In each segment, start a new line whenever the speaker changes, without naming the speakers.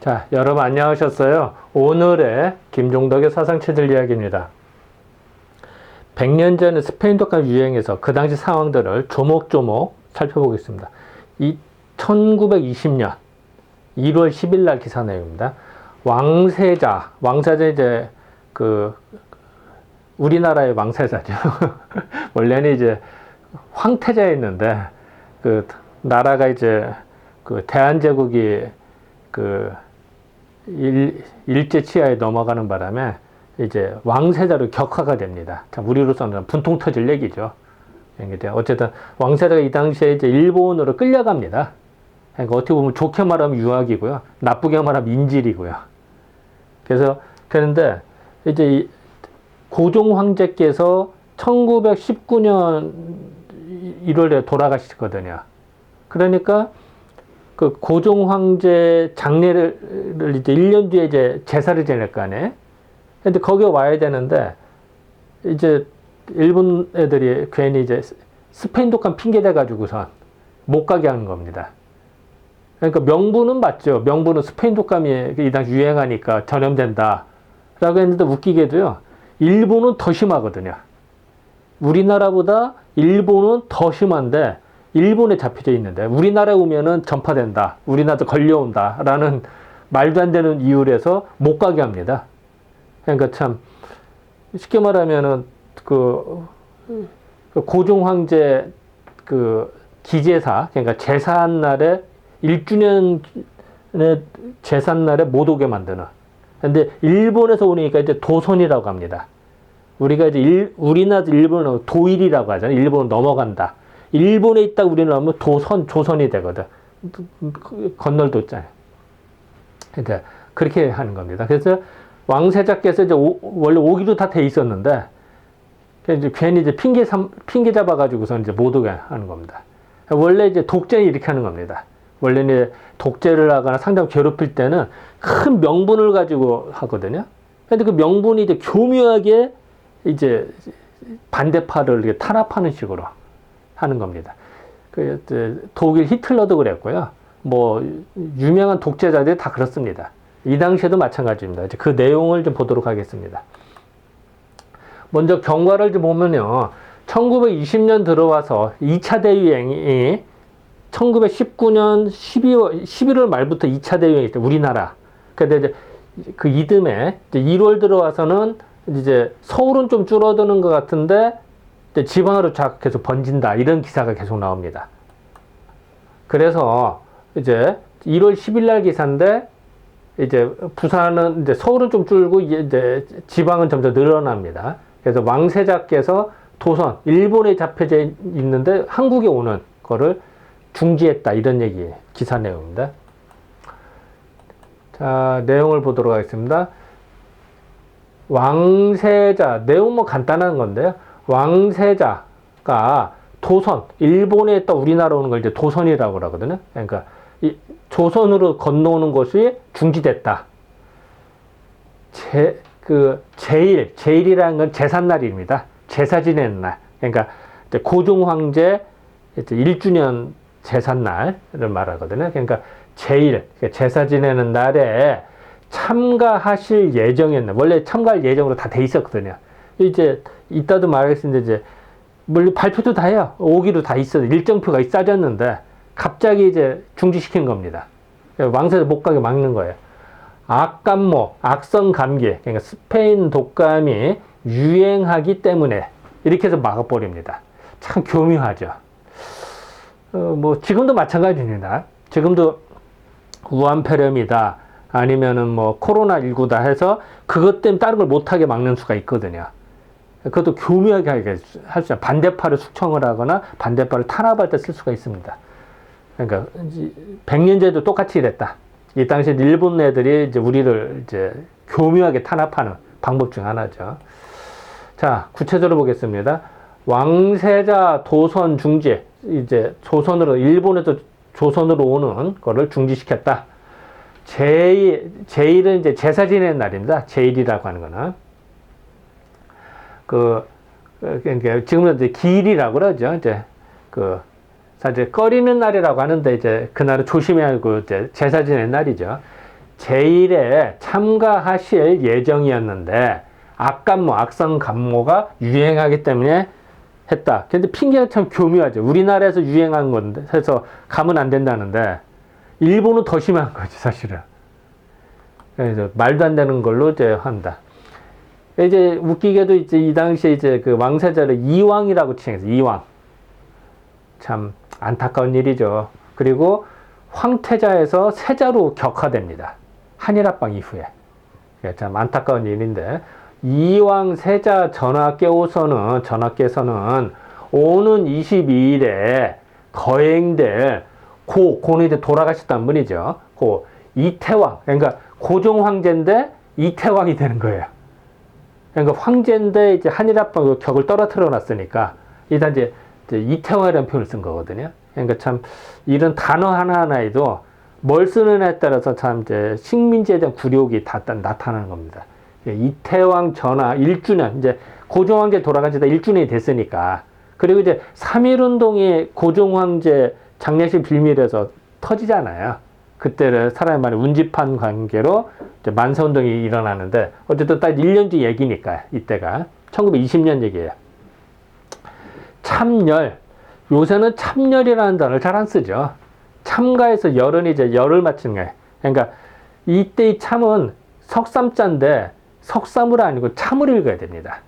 자, 여러분 안녕하셨어요? 오늘의 김종덕의 사상체질 이야기입니다. 100년 전에 스페인 독감 유행에서 그 당시 상황들을 조목조목 살펴보겠습니다. 이 1920년 1월 10일 날 기사 내용입니다. 왕세자, 왕세자 이제 그 우리나라의 왕세자죠. 원래는 이제 황태자였는데 그 나라가 이제 그 대한제국이 그 일, 일제 치하에 넘어가는 바람에 이제 왕세자로 격화가 됩니다. 자, 우리로서는 분통 터질 얘기죠. 어쨌든 왕세자가 이 당시에 이제 일본으로 끌려갑니다. 그러니까 어떻게 보면 좋게 말하면 유학이고요. 나쁘게 말하면 인질이고요. 그래서 그런데 이제 이 고종 황제께서 1919년 1월에 돌아가시거든요. 그러니까 그 고종 황제 장례를 이제 1년 뒤에 이제 제사를 지낼 거 아니에요? 근데 거기 와야 되는데 이제 일본 애들이 괜히 이제 스페인 독감 핑계 대 가지고선 못 가게 하는 겁니다. 그러니까 명분은 맞죠. 명분은 스페인 독감이 이 당시 유행하니까 전염된다. 라고 했는데 웃기게도요. 일본은 더 심하거든요. 우리나라보다 일본은 더 심한데 일본에 잡혀져 있는데 우리나라에 오면은 전파된다. 우리나라도 걸려온다. 라는 말도 안 되는 이유로 해서 못 가게 합니다. 그러니까 참 쉽게 말하면은 그, 그 고종 황제 그 기제사 그러니까 제사한 날에 1주년의 제산 날에 못 오게 만드는. 근데 일본에서 오니까 이제 도선이라고 합니다. 우리가 이제 일, 우리나라 일본은 도일이라고 하잖아요. 일본은 넘어간다. 일본에 있다 우리는 하면 도선, 조선이 되거든. 건널 도잖아요. 그러니까 그렇게 하는 겁니다. 그래서 왕세자께서 이제 오, 원래 오기로 다 돼 있었는데 이제 괜히 이제 핑계 삼, 핑계 잡아가지고서 이제 못 오게 하는 겁니다. 원래 이제 독재는 이렇게 하는 겁니다. 원래는 독재를 하거나 상대방 괴롭힐 때는 큰 명분을 가지고 하거든요. 근데 그 명분이 이제 교묘하게 이제 반대파를 이렇게 탄압하는 식으로 하는 겁니다. 그 독일 히틀러도 그랬고요. 뭐 유명한 독재자들이 다 그렇습니다. 이 당시에도 마찬가지입니다. 이제 그 내용을 좀 보도록 하겠습니다. 먼저 경과를 좀 보면요. 1920년 들어와서 2차 대유행이 1919년 12월, 11월 말부터 2차 대유행이 죠 우리나라. 근데 이제 그 이듬해 이제 1월 들어와서는 이제 서울은 좀 줄어드는 것 같은데 지방으로 계속 번진다. 이런 기사가 계속 나옵니다. 그래서 이제 1월 10일 날 기사인데 이제 부산은 이제 서울은 좀 줄고 이제 지방은 점점 늘어납니다. 그래서 왕세자께서 도선 일본에 잡혀져 있는데 한국에 오는 거를 중지했다 이런 얘기 기사 내용입니다. 자 내용을 보도록 하겠습니다. 왕세자 내용 뭐 간단한 건데요. 왕세자가 도선 일본에 있다 우리나라 오는 걸 이제 도선이라고 그러거든요. 그러니까 이 조선으로 건너오는 것이 중지됐다. 제, 그, 제일, 제일이라는 건 제삿날입니다. 제사 지내는 날. 그러니까, 고종 황제 1주년 제삿날을 말하거든요. 그러니까, 제일, 그러니까 제사 지내는 날에 참가하실 예정이었나. 원래 참가할 예정으로 다 돼 있었거든요. 이제, 이따도 말하겠습니다. 이제, 물론 발표도 다 해요. 오기로 다 있어요. 일정표가 짜졌는데, 갑자기 이제 중지시킨 겁니다. 왕세자 못 가게 막는 거예요. 악감모, 악성 감기, 그러니까 스페인 독감이 유행하기 때문에 이렇게 해서 막아버립니다. 참 교묘하죠. 어, 뭐, 지금도 마찬가지입니다. 지금도 우한폐렴이다. 아니면은 뭐, 코로나 19다 해서 그것 때문에 다른 걸 못하게 막는 수가 있거든요. 그것도 교묘하게 할 수, 있어요. 반대파를 숙청을 하거나 반대파를 탄압할 때 쓸 수가 있습니다. 그러니까 100년째도 똑같이 이랬다. 이 당시 일본 애들이 이제 우리를 이제 교묘하게 탄압하는 방법 중 하나죠. 자, 구체적으로 보겠습니다. 왕세자 도선 중지, 이제 조선으로, 일본에서 조선으로 오는 거를 중지시켰다. 제일, 제일은 이제 제사 지내는 날입니다. 제일이라고 하는 거는. 그, 그러니까 지금은 이제 기일이라고 그러죠. 이제 그 사실 꺼리는 날이라고 하는데 이제 그날은 조심해야 하고 이제 제사 지낸 날이죠. 제1에 참가하실 예정이었는데 악감모, 악성 감모가 유행하기 때문에 했다. 근데 핑계가 참 교묘하죠. 우리나라에서 유행한 건데 해서 가면 안 된다는데 일본은 더 심한 거지 사실은. 그래서 말도 안 되는 걸로 이제 한다. 이제 웃기게도 이제 이 당시에 이제 그 왕세자를 이왕이라고 칭해서 이왕. 참 안타까운 일이죠. 그리고 황태자에서 세자로 격화됩니다. 한일합방 이후에. 이게 참 안타까운 일인데 이왕 세자 전하께서는 전하께서는 오는 22일에 거행될 고 고는 이제 돌아가셨단 분이죠. 고 이태왕 그러니까 고종 황제인데 이태왕이 되는 거예요. 그러니까 황제인데 이제 한일합방 격을 떨어뜨려 놨으니까 일단 이제, 이태왕이라는 표현을 쓴 거거든요. 그러니까 참 이런 단어 하나하나에도 뭘 쓰느냐에 따라서 참 이제 식민지에 대한 굴욕이 다 나타나는 겁니다. 예, 이태왕 전하 1주년 이제 고종 황제 돌아간 지다 1주년이 됐으니까 그리고 이제 3.1운동이 고종 황제 장례식 빌밀에서 터지잖아요. 그때를 사람의 말에 운집한 관계로 이제 만세 운동이 일어나는데 어쨌든 딱 1년 뒤 얘기니까 이때가 1920년 얘기예요. 참열 요새는 참열이라는 단어를 잘 안 쓰죠. 참가해서 열은 이제 열을 맞추는 거예요. 그러니까 이때의 참은 석삼자인데 석삼을 아니고 참을 읽어야 됩니다.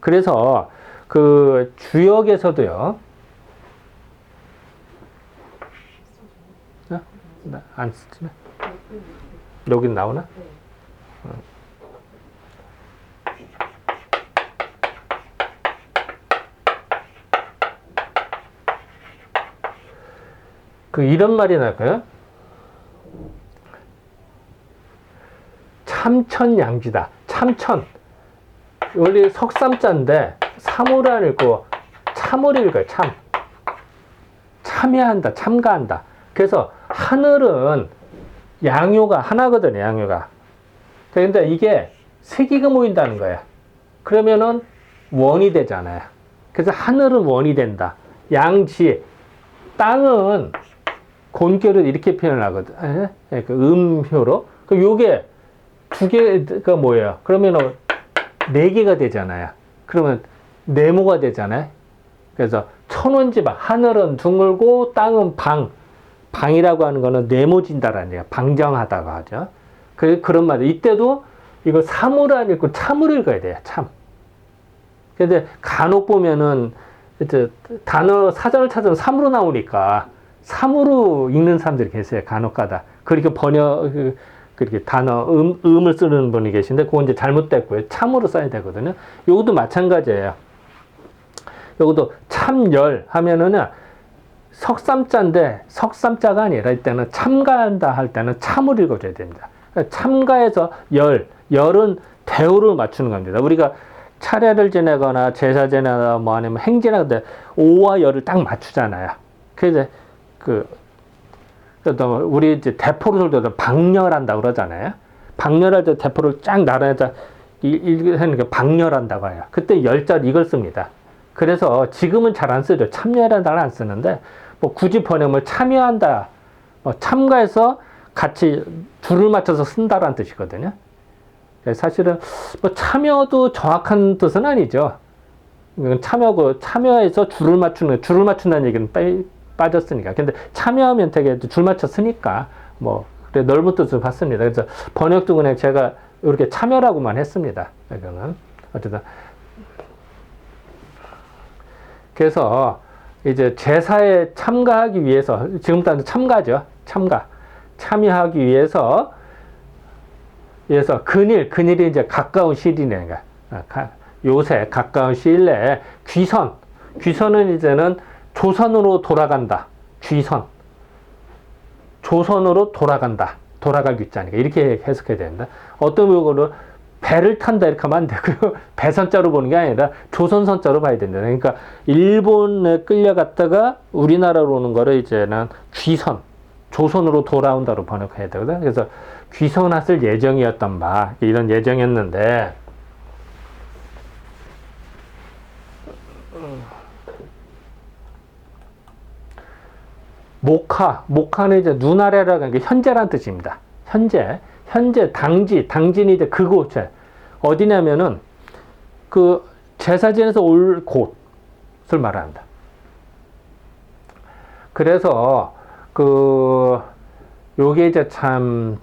그래서 그 주역에서도요. 어? 나- 안 쓰지? 여긴 나오나? 어. 그 이런 말이 나올까요? 참천양지다. 참천. 원래 석삼자인데 사물을 읽고 참을 읽어요. 참. 참여한다. 참가한다. 그래서 하늘은 양요가 하나거든요. 양요가. 그런데 이게 세 개가 모인다는 거예요. 그러면은 원이 되잖아요. 그래서 하늘은 원이 된다. 양지 땅은 곤결을 이렇게 표현을 하거든. 에? 예, 그 음효로. 그 요게 두 개가 뭐예요? 그러면은 네 개가 되잖아요. 그러면 네모가 되잖아요. 그래서 천원지방 하늘은 둥글고 땅은 방 방이라고 하는 거는 네모진다라는 얘기야. 방정하다고 하죠. 그 그런 말. 이때도 이거 사물을 안 읽고 참을 읽어야 돼요. 참. 근데 간혹 보면은 이제 단어 사전을 찾으면 삼으로 나오니까 삼으로 읽는 사람들이 계세요. 간혹가다. 그렇게 번역 그, 그렇게 단어 음, 음을 쓰는 분이 계신데 그건 이제 잘못됐고요. 참으로 써야 되거든요. 요것도 마찬가지예요. 요것도 참열 하면은 석삼자인데 석삼자가 아니라 이때는 참가한다 할 때는 참을 읽어줘야 됩니다. 그러니까 참가해서 열, 열은 대우를 맞추는 겁니다. 우리가 차례를 지내거나 제사 지내거나 뭐 아니면 행진할 때 오와 열을 딱 맞추잖아요. 그래서 그 우리 이제 대포를 쏠 때도 방열한다 그러잖아요. 방열할 때 대포를 쫙 나란해서 하는 게 방열한다고 해요. 그때 열자를 이걸 씁니다. 그래서 지금은 잘 안 쓰죠. 참여라는 단어 안 쓰는데 뭐 굳이 번역을 참여한다, 뭐 참가해서 같이 줄을 맞춰서 쓴다라는 뜻이거든요. 사실은 뭐 참여도 정확한 뜻은 아니죠. 참여고 참여해서 줄을 맞추는 줄을 맞춘다는 얘기는 빠, 빠졌으니까. 근데 참여하면 되게 줄 맞춰 쓰니까 뭐 그래 넓은 뜻을 봤습니다. 그래서 번역도 그냥 제가 이렇게 참여라고만 했습니다. 이거는 어쨌든 그래서 이제 제사에 참가하기 위해서 지금부터 참가죠. 참가 참여하기 위해서 그래서 근일 근일이 이제 가까운 시일이네. 요새 가까운 시일 내에 귀선 귀선은 이제는 조선으로 돌아간다. 귀선 조선으로 돌아간다. 돌아갈 귀자니까 이렇게 해석해야 된다. 어떤 경우는 배를 탄다 이렇게 하면 안 되고요. 배선자로 보는 게 아니라 조선선자로 봐야 된다. 그러니까 일본에 끌려갔다가 우리나라로 오는 거를 이제는 귀선, 조선으로 돌아온다로 번역해야 되거든. 그래서 귀선했을 예정이었던 바 이런 예정이었는데 목하, 목하는 이제 눈아래라는 게 현재란 뜻입니다. 현재, 현재 당지, 당진이 이제 그곳에 어디냐면은 그 제사진에서 올 곳을 말한다. 그래서 그 요게 이제 참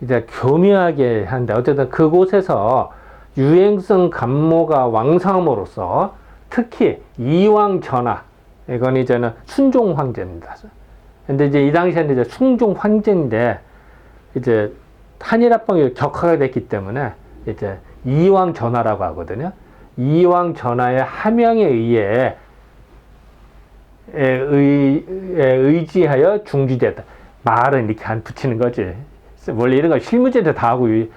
이제 교묘하게 한데 어쨌든 그곳에서 유행성 감모가 왕성함으로써 특히 이왕 전하 이건 이제는 순종 황제입니다. 근데 이제 이 당시에는 이제 순종 황제인데 이제 한일합방이 격화가 됐기 때문에 이제 이왕 전하라고 하거든요. 이왕 전하의 하명에 의해 에 의, 에 의지하여 중지됐다. 말은 이렇게 안 붙이는 거지. 원래 이런 거 실무제도 다 하고 이-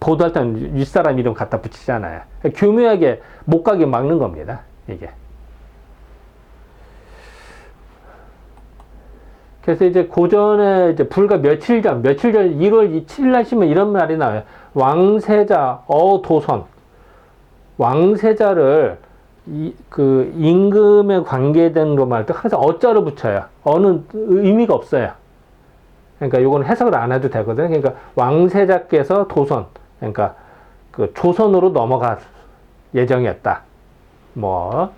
보도할 때는 윗사람 이름 갖다 붙이잖아요. 교묘하게 못 가게 막는 겁니다. 이게. 그래서 이제 고전에 이제 불과 며칠 전, 며칠 전 1월 7일 날씨면 이런 말이 나와요. 왕세자 어도선. 왕세자를 이, 그 임금에 관계된 거 말도 항상 어자로 붙여요. 어는 의미가 없어요. 그러니까 요건 해석을 안 해도 되거든요. 그러니까 왕세자께서 도선, 그러니까 그 조선으로 넘어갈 예정이었다. 뭐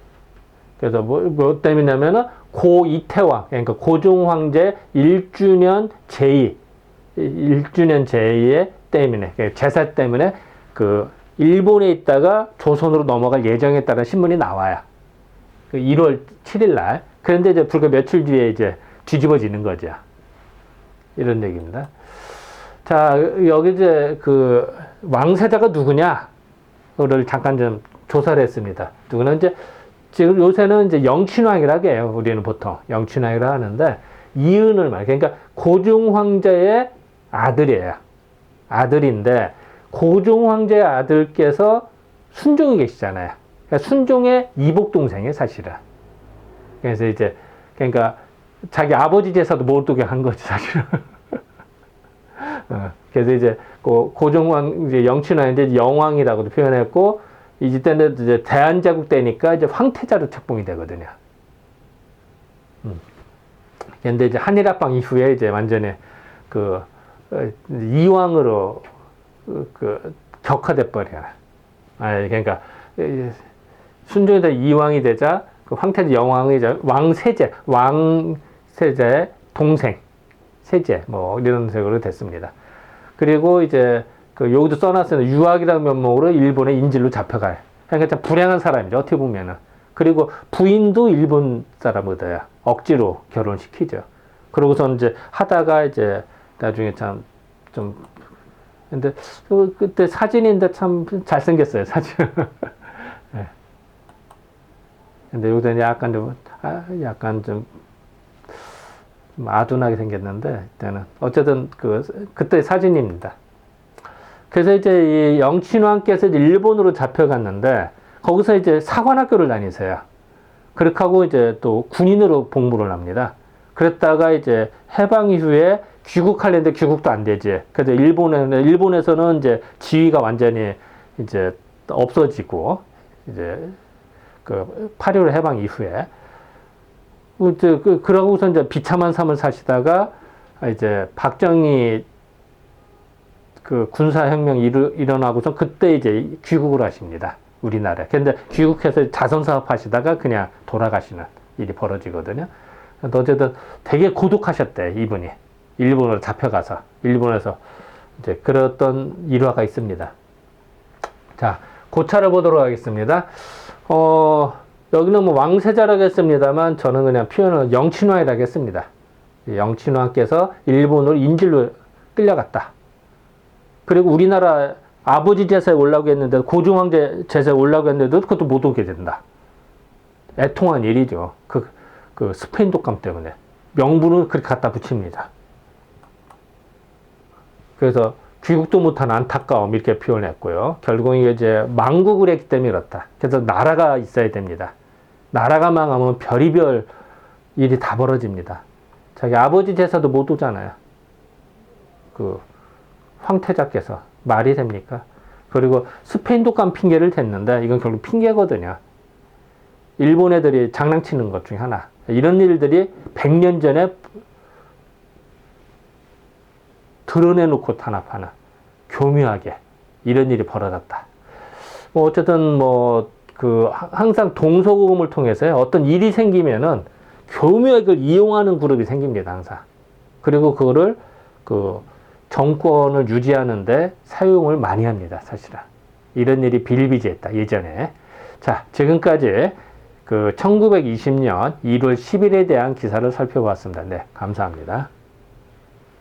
그래서 뭐, 뭐 때문이냐면은 고 이태왕, 그러니까 고종 황제 1주년 제2, 1주년 제2의 때문에, 그러니까 제사 때문에 그 일본에 있다가 조선으로 넘어갈 예정이었다는 신문이 나와요. 그 1월 7일 날. 그런데 이제 불과 며칠 뒤에 이제 뒤집어지는 거죠. 이런 얘기입니다. 자, 여기 이제 그 왕세자가 누구냐를 잠깐 좀 조사를 했습니다. 누구는 이제 지금 요새는 이제 영친왕이라고 해요. 우리는 보통 영친왕이라 하는데 이은을 말. 그러니까 고종 황제의 아들이에요. 아들인데 고종 황제의 아들께서 순종이 계시잖아요. 그러니까 순종의 이복 동생이에요, 사실은. 그래서 이제 그러니까 자기 아버지 제사도 못 오게 한 거지, 사실은. 어, 그래서 이제 고, 고종왕 이제 영친왕인데 영왕이라고도 표현했고 이때는 이제 대한제국 때니까 이제 황태자로 책봉이 되거든요. 음. 근데 이제 한일합방 이후에 이제 완전히 그 어, 이왕으로 그, 그 격화돼 버려요. 아, 그러니까 돼 이왕이 되자 그 황태자 영왕이 왕세제 왕세자의 동생 세제 뭐 이런 식으로 됐습니다. 그리고 이제 그 여기도 써놨어요. 유학이라는 면목으로 일본의 인질로 잡혀가요. 그러니까 참 불행한 사람이죠. 어떻게 보면은. 그리고 부인도 일본 사람이더요. 억지로 결혼시키죠. 그러고서 이제 하다가 이제 나중에 참 좀 근데 그 그때 사진인데 참 잘생겼어요 사진. 네. 근데 여기서 약간 좀 아, 약간 좀 아둔하게 생겼는데 이때는 어쨌든 그 그때 사진입니다. 그래서 이제 이 영친왕께서 이제 일본으로 잡혀갔는데 거기서 이제 사관학교를 다니세요. 그렇게 하고 이제 또 군인으로 복무를 합니다. 그랬다가 이제 해방 이후에 귀국하려는데 귀국도 안 되지. 그래서 일본에 일본에서는 이제 지위가 완전히 이제 없어지고 이제 그 8.15 해방 이후에 이제 그 그러고서 이제 비참한 삶을 사시다가 이제 박정희 그 군사혁명 일어, 일어나고서 그때 이제 귀국을 하십니다. 우리나라에. 근데 귀국해서 자선사업 하시다가 그냥 돌아가시는 일이 벌어지거든요. 어쨌든 되게 고독하셨대, 이분이. 일본으로 잡혀가서. 일본에서 이제 그랬던 일화가 있습니다. 자, 고차를 보도록 하겠습니다. 어, 여기는 뭐 왕세자라고 했습니다만 저는 그냥 표현을 영친왕이라고 했습니다. 영친왕께서 일본으로 인질로 끌려갔다. 그리고 우리나라 아버지 제사에 올라오게 했는데 고종황제 제사에 올라오게 했는데도 그것도 못 오게 된다. 애통한 일이죠. 그, 그 스페인 독감 때문에. 명분은 그렇게 갖다 붙입니다. 그래서 귀국도 못한 안타까움 이렇게 표현했고요. 결국 이게 이제 망국을 했기 때문에 그렇다. 그래서 나라가 있어야 됩니다. 나라가 망하면 별이별 일이 다 벌어집니다. 자기 아버지 제사도 못 오잖아요. 그 황태자께서 말이 됩니까? 그리고 스페인 독감 핑계를 댔는데 이건 결국 핑계거든요. 일본 애들이 장난치는 것 중에 하나. 이런 일들이 100년 전에 드러내놓고 탄압하는 교묘하게 이런 일이 벌어졌다. 뭐 어쨌든 뭐 그 항상 동서고금을 통해서 어떤 일이 생기면은 교묘하게 이용하는 그룹이 생깁니다 항상. 그리고 그거를 그 정권을 유지하는데 사용을 많이 합니다 사실은. 이런 일이 비일비재했다 예전에. 자 지금까지 그 1920년 1월 10일에 대한 기사를 살펴봤습니다. 네 감사합니다.